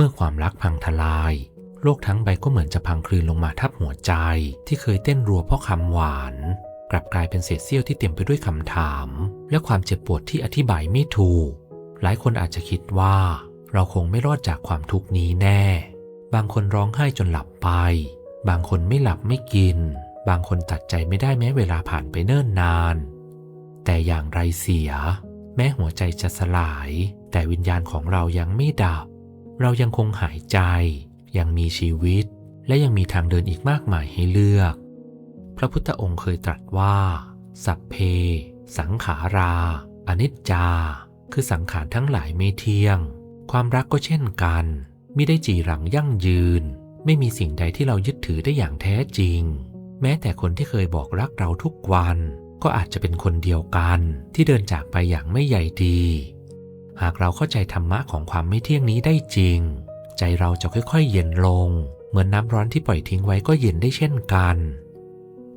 เมื่อความรักพังทลาย โลกทั้งใบก็เหมือนจะพังคลืนลงมาทับหัวใจ ที่เคยเต้นรัวเพราะคำหวาน กลับกลายเป็นเศษเสี้ยวที่เต็มไปด้วยคำถาม และความเจ็บปวดที่อธิบายไม่ถูก หลายคนอาจจะคิดว่า เราคงไม่รอดจากความทุกข์นี้แน่ บางคนร้องไห้จนหลับไป บางคนไม่หลับไม่กิน บางคนตัดใจไม่ได้แม้เวลาผ่านไปเนิ่นนาน แต่อย่างไรเสีย แม้หัวใจจะสลาย แต่วิญญาณของเรายังไม่ดับ เรายังคงหายใจ ยังมีชีวิต และยังมีทางเดินอีกมากมายให้เลือก พระพุทธองค์เคยตรัสว่า สัพเพ สังขารา อนิจจา คือสังขารทั้งหลายไม่เที่ยง ความรักก็เช่นกันไม่ได้จีรังยั่งยืน ไม่มีสิ่งใดที่เรายึดถือได้อย่างแท้จริง แม้แต่คนที่เคยบอกรักเราทุกวัน ก็อาจจะเป็นคนเดียวกันที่เดินจากไปอย่างไม่ใหญ่ดี หากเราเข้าใจธรรมะของความไม่เที่ยงนี้ได้จริง ใจเราจะค่อยๆ เย็นลง เหมือนน้ำร้อนที่ปล่อยทิ้งไว้ก็เย็นได้เช่นกัน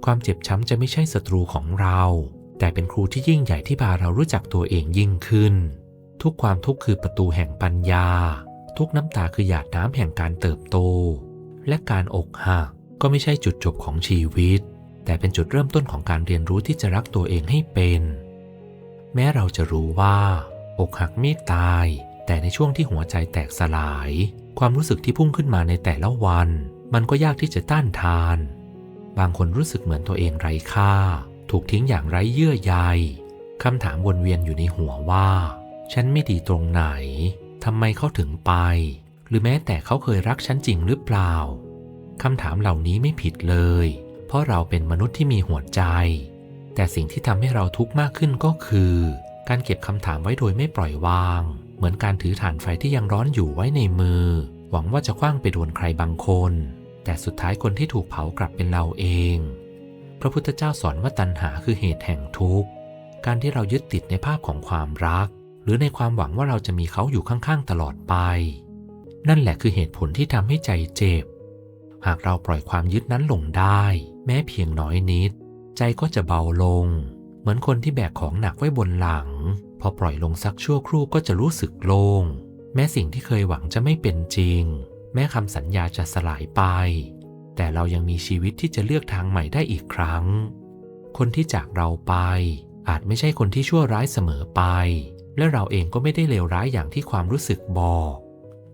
ความเจ็บช้ำจะไม่ใช่ศัตรูของเรา แต่เป็นครูที่ยิ่งใหญ่ที่พาเรารู้จักตัวเองยิ่งขึ้น ทุกความทุกข์คือประตูแห่งปัญญา ทุกน้ำตาคือหยาดน้ำแห่งการเติบโต และการอกหักก็ไม่ใช่จุดจบของชีวิต แต่เป็นจุดเริ่มต้นของการเรียนรู้ที่จะรักตัวเองให้เป็น แม้เราจะรู้ว่า อกหักไม่ตาย แต่ในช่วงที่หัวใจแตกสลาย ความรู้สึกที่พุ่งขึ้นมาในแต่ละวัน มันก็ยากที่จะต้านทาน บางคนรู้สึกเหมือนตัวเองไร้ค่า ถูกทิ้งอย่างไร้เยื่อใยคำถามวนเวียนอยู่ในหัวว่า ฉันไม่ดีตรงไหนทำไมเขาถึงไป หรือแม้แต่เขาเคยรักฉันจริงหรือเปล่าคำถามเหล่านี้ไม่ผิดเลย เพราะเราเป็นมนุษย์ที่มีหัวใจ แต่สิ่งที่ทำให้เราทุกข์มากขึ้นก็คือ การเก็บคำถามไว้โดยไม่ปล่อยวาง เหมือนการถือถ่านไฟที่ยังร้อนอยู่ไว้ในมือ หวังว่าจะคว้างไปโดนใครบางคน แต่สุดท้ายคนที่ถูกเผากลับเป็นเราเอง พระพุทธเจ้าสอนว่าตัณหาคือเหตุแห่งทุกข์ การที่เรายึดติดในภาพของความรัก หรือในความหวังว่าเราจะมีเขาอยู่ข้างๆตลอดไป นั่นแหละคือเหตุผลที่ทำให้ใจเจ็บ หากเราปล่อยความยึดนั้นลงได้ แม้เพียงน้อยนิด ใจก็จะเบาลง เหมือนคนที่แบกของหนักไว้บนหลัง พอปล่อยลงสักชั่วครู่ก็จะรู้สึกโล่งแม้สิ่งที่เคยหวังจะไม่เป็นจริง แม้คำสัญญาจะสลายไป แต่เรายังมีชีวิตที่จะเลือกทางใหม่ได้อีกครั้ง คนที่จากเราไป อาจไม่ใช่คนที่ชั่วร้ายเสมอไป และเราเองก็ไม่ได้เลวร้ายอย่างที่ความรู้สึกบอก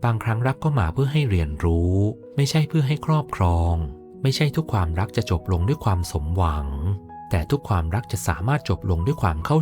บางครั้งรักก็มาเพื่อให้เรียนรู้ ไม่ใช่เพื่อให้ครอบครอง ไม่ใช่ทุกความรักจะจบลงด้วยความสมหวัง แต่ทุกความรักจะสามารถจบลงด้วยความเข้า